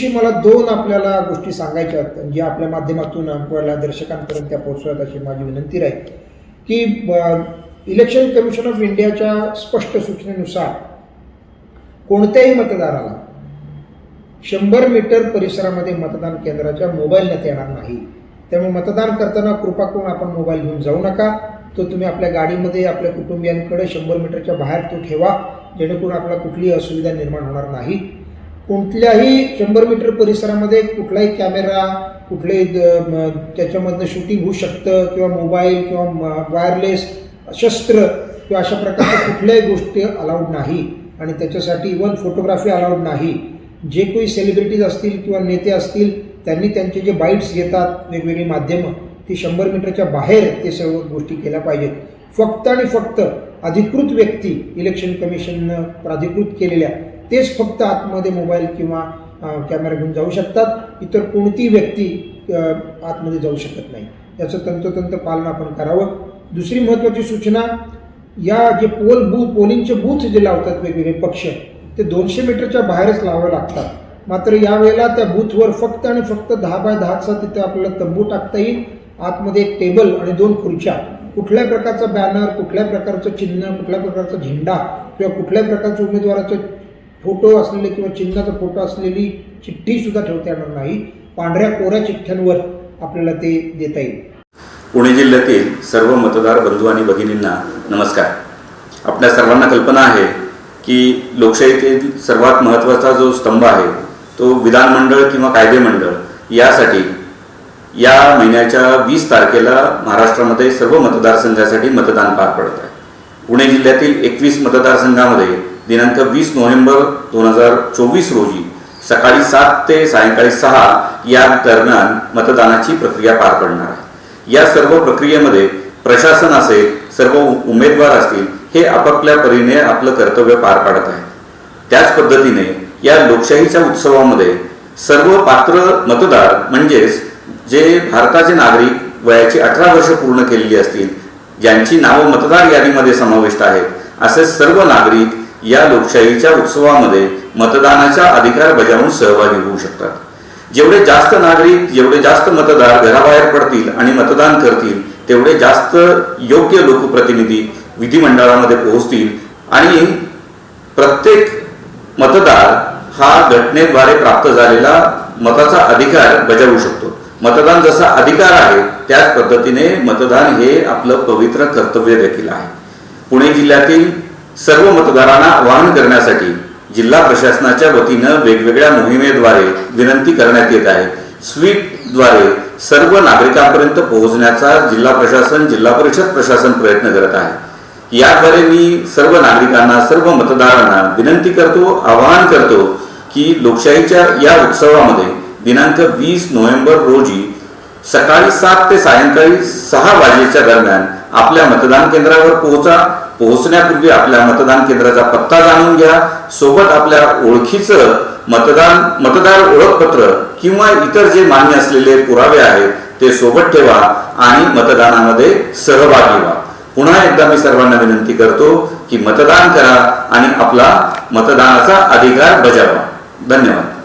दिवशी मला दोन आपल्याला गोष्टी सांगायच्या आहेत. ज्या आपल्या माध्यमातून आपल्याला दर्शकांपर्यंत त्या पोहोचव्यात अशी माझी विनंती राहील. की इलेक्शन कमिशन ऑफ इंडियाच्या स्पष्ट सूचनेनुसार कोणत्याही मतदाराला शंभर मीटर परिसरामध्ये मतदान केंद्राच्या मोबाईलने येणार नाही. त्यामुळे मतदान करताना कृपा करून आपण मोबाईल घेऊन जाऊ नका. तो तुम्ही आपल्या गाडीमध्ये आपल्या कुटुंबियांकडे शंभर मीटरच्या बाहेर तो ठेवा. जेणेकरून आपल्याला कुठलीही असुविधा निर्माण होणार नाही. कोणत्याही शंभर मीटर परिसरामध्ये कुठलाही कॅमेरा कुठलेही द- म- त्याच्यामधनं शूटिंग होऊ शकतं किंवा मोबाईल किंवा वायरलेस शस्त्र किंवा अशा प्रकारच्या कुठल्याही गोष्टी अलाउड नाही. आणि त्याच्यासाठी इवन फोटोग्राफी अलाउड नाही. जे कोणी सेलिब्रिटीज असतील किंवा नेते असतील त्यांनी त्यांचे जे बाईट्स घेतात वेगवेगळी माध्यमं ती शंभर मीटरच्या बाहेर ते सर्व गोष्टी केल्या पाहिजेत. फक्त आणि फक्त अधिकृत व्यक्ती इलेक्शन कमिशननं प्राधिकृत केलेल्या तेच फक्त आतमध्ये मोबाईल किंवा कॅमेरा घेऊन जाऊ शकतात. इतर कोणतीही व्यक्ती आतमध्ये जाऊ शकत नाही. याचं तंतोतंत पालन आपण करावं. दुसरी महत्त्वाची सूचना या जे पोल बूथ पोलिंगचे बूथ जे लावतात वेगवेगळे पक्ष ते दोनशे मीटरच्या बाहेरच लावावे लागतात. मात्र यावेळेला त्या बूथवर फक्त आणि फक्त दहा बाय दहाचा तिथे आपल्याला तंबू टाकता येईल. आतमध्ये एक टेबल आणि दोन खुर्च्या. कुठल्याही प्रकारचा बॅनर कुठल्याही प्रकारचं चिन्ह कुठल्या प्रकारचा झेंडा किंवा कुठल्याही प्रकारचं उमेदवाराचं फोटो असलेले किंवा चिन्हाचा फोटो असलेली चिठ्ठीसुद्धा ठेवता येणार नाही. पांढऱ्या कोऱ्या चिठ्ठ्यांवर आपल्याला ते देता येईल. पुणे जिल्ह्यातील सर्व मतदार बंधू आणि भगिनींना नमस्कार. आपल्या सर्वांना कल्पना आहे की लोकशाहीतील सर्वात महत्त्वाचा जो स्तंभ आहे तो विधानमंडळ किंवा कायदेमंडळ यासाठी या महिन्याच्या वीस तारखेला महाराष्ट्रामध्ये सर्व मतदारसंघासाठी मतदान पार पडत आहे. पुणे जिल्ह्यातील एकवीस मतदारसंघामध्ये दिनांक वीस नोव्हेंबर दोन हजार चोवीस रोजी सकाळी सात ते सायंकाळी सहा या दरम्यान मतदानाची प्रक्रिया पार पडणार आहे. या सर्व प्रक्रियेमध्ये प्रशासन असेल सर्व उमेदवार असतील हे आपापल्या परीने आपलं कर्तव्य पार पाडत आहे. त्याच पद्धतीने या लोकशाहीच्या उत्सवामध्ये सर्व पात्र मतदार म्हणजेच जे भारताचे नागरिक वयाची अठरा वर्ष पूर्ण केलेली असतील ज्यांची नावं मतदार यादीमध्ये समाविष्ट आहेत असे सर्व नागरिक या लोकशाहीच्या उत्सवामध्ये मतदानाचा अधिकार बजावून सहभागी होऊ शकतात. जेवढे जास्त नागरिक जेवढे जास्त मतदार घराबाहेर पडतील आणि मतदान करतील तेवढे जास्त योग्य लोकप्रतिनिधी विधिमंडळामध्ये पोहोचतील आणि प्रत्येक मतदार हा घटनेद्वारे प्राप्त झालेला मताचा अधिकार बजावू शकतो. मतदान जसा अधिकार आहे त्याच पद्धतीने मतदान हे आपलं पवित्र कर्तव्य देखील आहे. पुणे जिल्ह्यातील सर्व मतदारांना आवाहन करण्यासाठी जिल्हा प्रशासनाच्या वतीनं वेगवेगळ्या मोहिमेद्वारे विनंती करण्यात येत आहे. स्वीपद्वारे सर्व नागरिकांपर्यंत पोहोचण्याचा जिल्हा प्रशासन जिल्हा परिषद प्रशासन प्रयत्न करत आहे. याद्वारे मी सर्व नागरिकांना सर्व मतदारांना विनंती करतो आवाहन करतो की लोकशाहीच्या या उत्सवामध्ये दिनांक वीस नोव्हेंबर रोजी सकाळी सात ते सायंकाळी सहा वाजेच्या दरम्यान आपल्या मतदान केंद्रावर पोहोचा. पोहोचण्यापूर्वी आपल्या मतदान केंद्राचा पत्ता जाणून घ्या. सोबत आपल्या ओळखीचं मतदान मतदार ओळखपत्र किंवा इतर जे मान्य असलेले पुरावे आहेत ते सोबत ठेवा आणि मतदानामध्ये सहभागी व्हा पुन्हा एकदा मी सर्वांना विनंती करतो की मतदान करा आणि आपला मतदानाचा अधिकार बजावा. धन्यवाद.